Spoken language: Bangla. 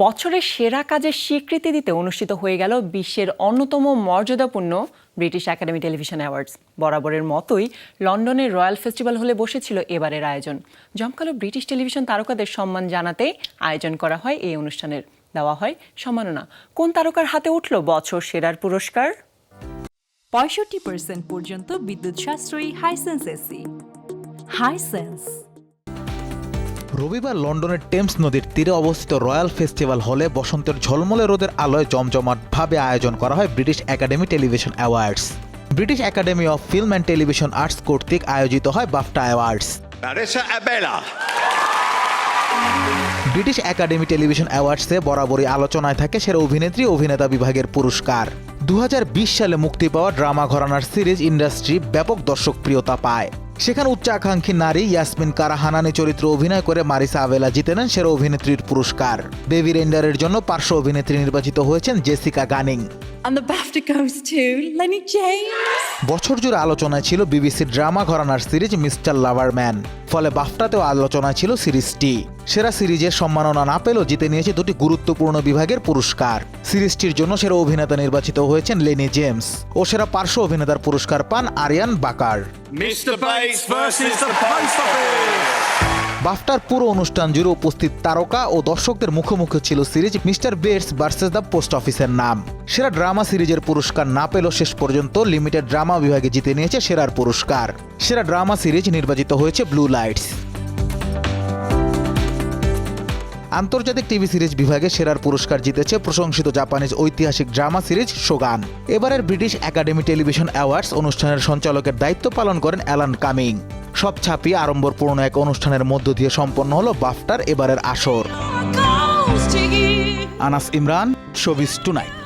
বছরের সেরা কাজের স্বীকৃতি দিতে অনুষ্ঠিত হয়ে গেল বিশ্বের অন্যতম মর্যাদাপূর্ণ ব্রিটিশ একাডেমি টেলিভিশন অ্যাওয়ার্ডস। বরাবরের মতোই লন্ডনের রয়্যাল ফেস্টিভ্যাল হলে বসেছিল এবারের আয়োজন। জমকালো ব্রিটিশ টেলিভিশন তারকাদের সম্মান জানাতে আয়োজন করা হয় এই অনুষ্ঠানের। দেওয়া হয় সম্মাননা। কোন তারকার হাতে উঠল বছর সেরার পুরস্কার? পঁয়ষট্টি পার্সেন্ট পর্যন্ত বিদ্যুৎ সাশ্রয়ী হাইসেন্স এসি হাইসেন্স রবিবার লন্ডনের টেমস নদীর তীরে অবস্থিত রয়্যাল ফেস্টিভ্যাল হলে বসন্তের ঝলমলে রোদের আলোয় জমজমাটভাবে আয়োজন করা হয় British academy television awards. British academy of film and television arts কর্তৃক আয়োজিত হয় BAFTA awards. British academy television অ্যাওয়ার্ডসে বরাবরই আলোচনায় থাকে সেরা অভিনেত্রী অভিনেতা বিভাগের পুরস্কার। দু হাজার বিশ সালে মুক্তি পাওয়া ড্রামা ঘরানার সিরিজ ইন্ডাস্ট্রি ব্যাপক দর্শকপ্রিয়তা পায়। সেখানে উচ্চাকাঙ্ক্ষী নারী ইয়াসমিন কারা হানানি চরিত্রে অভিনয় করে মারিসা আবেলা জিতে নেন সেরা অভিনেত্রীর পুরস্কার। বেবি রেন্ডারের জন্য পার্শ্ব অভিনেত্রী নির্বাচিত হয়েছেন Jessica Gunning. And the BAFTA goes to Lenny James. বছর জুড়ে আলোচনায় ছিল বিবিসির ড্রামা ঘরানার সিরিজ মিস্টার লাভারম্যান ফলে বাফটাতেও আলোচনায় ছিল সিরিজটি সেরা সিরিজের সম্মাননা না পেলেও জিতে নিয়েছে দুটি গুরুত্বপূর্ণ বিভাগের পুরস্কার সিরিজটির জন্য সেরা অভিনেতা নির্বাচিত হয়েছেন লেনি জেমস ও সেরা পার্শ্ব অভিনেতার পুরস্কার পান আরিয়ান বাকার Mr. Bates versus the Post Office. বাফটার পুরো অনুষ্ঠান জুড়ে উপস্থিত তারকা ও দর্শকদের মুখোমুখি ছিল series mister Bates versus the post অফিসের নাম সেরা ড্রামা সিরিজের পুরস্কার না পেলেও শেষ পর্যন্ত লিমিটেড ড্রামা বিভাগে জিতে নিয়েছে সেরার পুরস্কার। সেরা ড্রামা সিরিজ নির্বাচিত হয়েছে ব্লু লাইটস। আন্তর্জাতিক টিভি সিরিজ বিভাগে সেরার পুরস্কার জিতেছে প্রশংসিত জাপানিজ ঐতিহাসিক ড্রামা সিরিজ সোগান। এবারের ব্রিটিশ একাডেমি টেলিভিশন অ্যাওয়ার্ডস অনুষ্ঠানের সঞ্চালকের দায়িত্ব পালন করেন অ্যালান কামিং। সব ছাপিয়ে আড়ম্বরপূর্ণ এক অনুষ্ঠানের মধ্য দিয়ে সম্পন্ন হলো বাফটার এবারের আসর. Anas Imran showbiz tonight.